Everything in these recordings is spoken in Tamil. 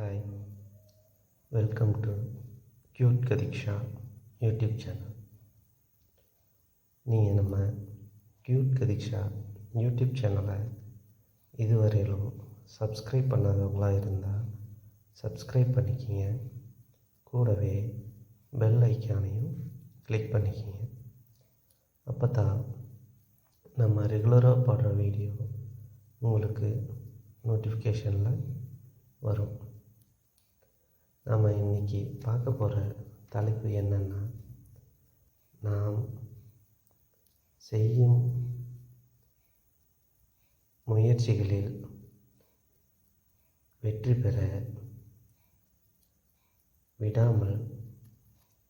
Hi welcome to cute Kathiksha YouTube channel நீங்கள் நம்ம க்யூட் கதிக்ஷா யூடியூப் சேனலை இதுவரையிலும் சப்ஸ்கிரைப் பண்ணாதவங்களாக இருந்தால் சப்ஸ்கிரைப் பண்ணிக்கிங்க. கூடவே பெல் ஐக்கானையும் கிளிக் பண்ணிக்கிங்க. அப்போ தான் நம்ம ரெகுலராக போடுற வீடியோ உங்களுக்கு நோட்டிஃபிகேஷனில் வரும். நாம் இன்றைக்கி பார்க்க போகிற தலைப்பு என்னென்னா நாம் செய்யும் முயற்சிகளில் வெற்றி பெற விடாமல்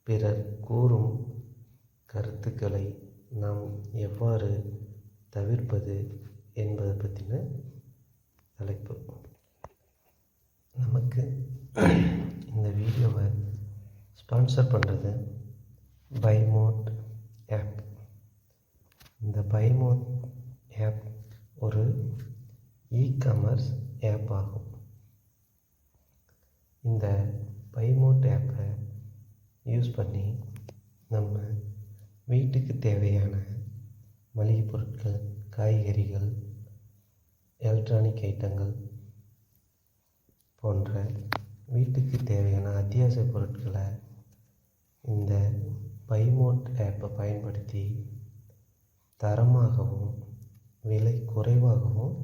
பிறர் கூறும் கருத்துக்களை நாம் எவ்வாறு தவிர்ப்பது என்பதை பற்றின தலைப்பு. நமக்கு இந்த வீடியோவை ஸ்பான்சர் பண்ணுறது பைமோட் ஆப். இந்த பைமோட் ஆப் ஒரு இ காமர்ஸ் ஆப் ஆகும். இந்த பைமோட் ஆப்பை யூஸ் பண்ணி நம்ம வீட்டுக்கு தேவையான மளிகை பொருட்கள் காய்கறிகள் எலக்ட்ரானிக் ஐட்டங்கள் போன்ற வீட்டுக்கு தேவையான அத்தியாவசிய பொருட்களை இந்த பைமோட் ஆப்பை பயன்படுத்தி தரமாகவும் விலை குறைவாகவும்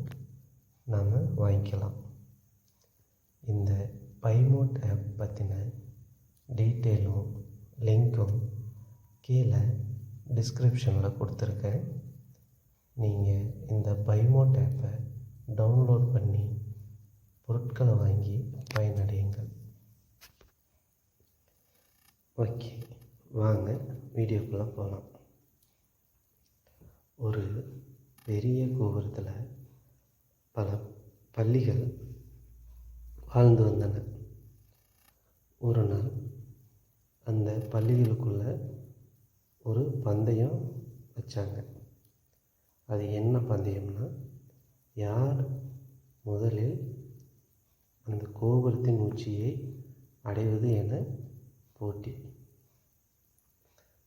நாம் வாங்கிக்கலாம். இந்த பைமோட் ஆப் பற்றின டீட்டெயிலும் லிங்க்கும் கீழே டிஸ்கிரிப்ஷனில் கொடுத்துருக்கேன். நீங்கள் இந்த பைமோட் ஆப்பை டவுன்லோட் பண்ணி பொருட்களை வாங்கி பயன் ஓகே வாங்க வீடியோக்குள்ளே போகலாம் ஒரு பெரிய கோபுரத்தில் பல பள்ளிகள் வாழ்ந்து வந்தன. ஒரு நாள் அந்த பள்ளிகளுக்குள்ள ஒரு பந்தயம் வச்சாங்க. அது என்ன பந்தயம்னா யார் முதலில் அந்த கோபுரத்தின் உச்சியை அடைவது என போட்டி.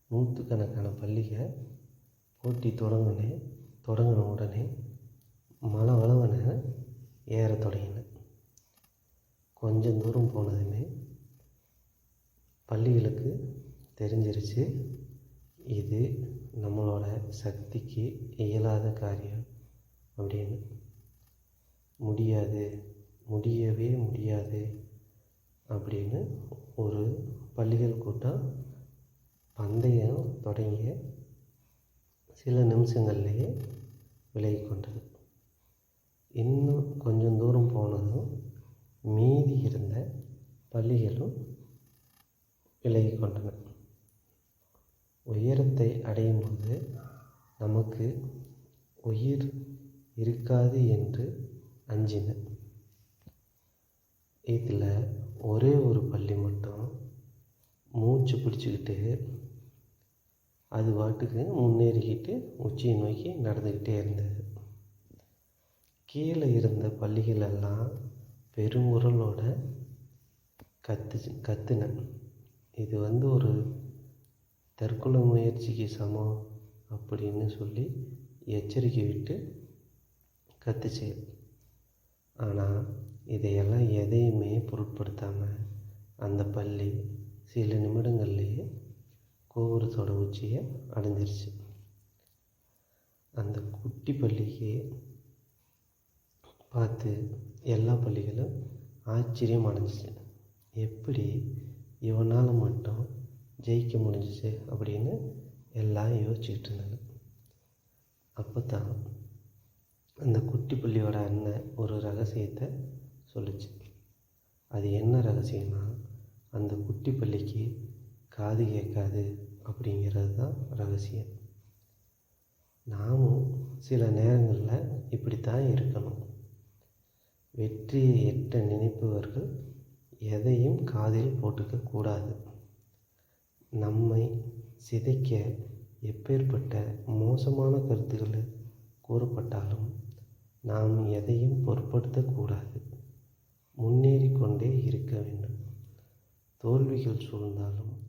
நூற்றுக்கணக்கான பள்ளிகள் போட்டி தொடங்கினே தொடங்கின உடனே மழை வளவன ஏற தொடங்கின. கொஞ்சம் தூரம் போனதுமே பள்ளிகளுக்கு தெரிஞ்சிருச்சு இது நம்மளோட சக்திக்கு இயலாத காரியம் அப்படின்னு. முடியாது முடியவே முடியாது. அப்படின்னு ஒரு பள்ளிகள் கூட்டம் பந்தயம் தொடங்கிய சில நிமிஷங்கள்லேயே விலகி கொண்டது. இன்னும் கொஞ்சம் தூரம் போனதும் மீதி இருந்த பள்ளிகளும் விலகி கொண்டன. உயரத்தை அடையும் போது நமக்கு உயிர் இருக்காது என்று அஞ்சின. இதில் ஒரே ஒரு பள்ளி மட்டும் மூச்சு பிடிச்சிக்கிட்டு அது பாட்டுக்கு முன்னேறிக்கிட்டு உச்சியை நோக்கி நடந்துக்கிட்டே இருந்தது. கீழே இருந்த பள்ளிகள் எல்லாம் பெருங்குரலோட கத்து கத்துன. இது வந்து ஒரு தற்கொலை முயற்சிக்கு சமம் அப்படின்னு சொல்லி எச்சரிக்கை விட்டு கத்துச்சு. ஆனால் இதையெல்லாம் எதையுமே பொருட்படுத்தாமல் அந்த பள்ளி சில நிமிடங்கள்லேயே கோபுரத்தோட உச்சியை அடைஞ்சிருச்சு. அந்த குட்டி பள்ளிக்கு பார்த்து எல்லா பள்ளிகளும் ஆச்சரியம் அடைஞ்சிச்சு. எப்படி இவனால் மட்டும் ஜெயிக்க முடிஞ்சிச்சு அப்படின்னு எல்லாம் யோசிச்சுக்கிட்டு இருந்தாங்க அப்போ தான் அந்த குட்டி பள்ளியோட அண்ணன் ஒரு ரகசியத்தை சொல்லுச்சு. அது என்ன ரகசியம்னா அந்த குட்டி பள்ளிக்கு காது கேட்காது அப்படிங்கிறது தான் ரகசியம். நாமும் சில நேரங்களில் இப்படித்தான் இருக்கணும். வெற்றியை எட்ட நினைப்பவர்கள் எதையும் காதில் போட்டுக்க கூடாது. நம்மை சிதைக்க எப்பேற்பட்ட மோசமான கருத்துக்கள் கூறப்பட்டாலும் நாம் எதையும் பொருட்படுத்தக்கூடாது. முன்னேறி முன்னேறிக்கொண்டே இருக்க வேண்டும். தோல்விகள் சூழ்ந்தாலும்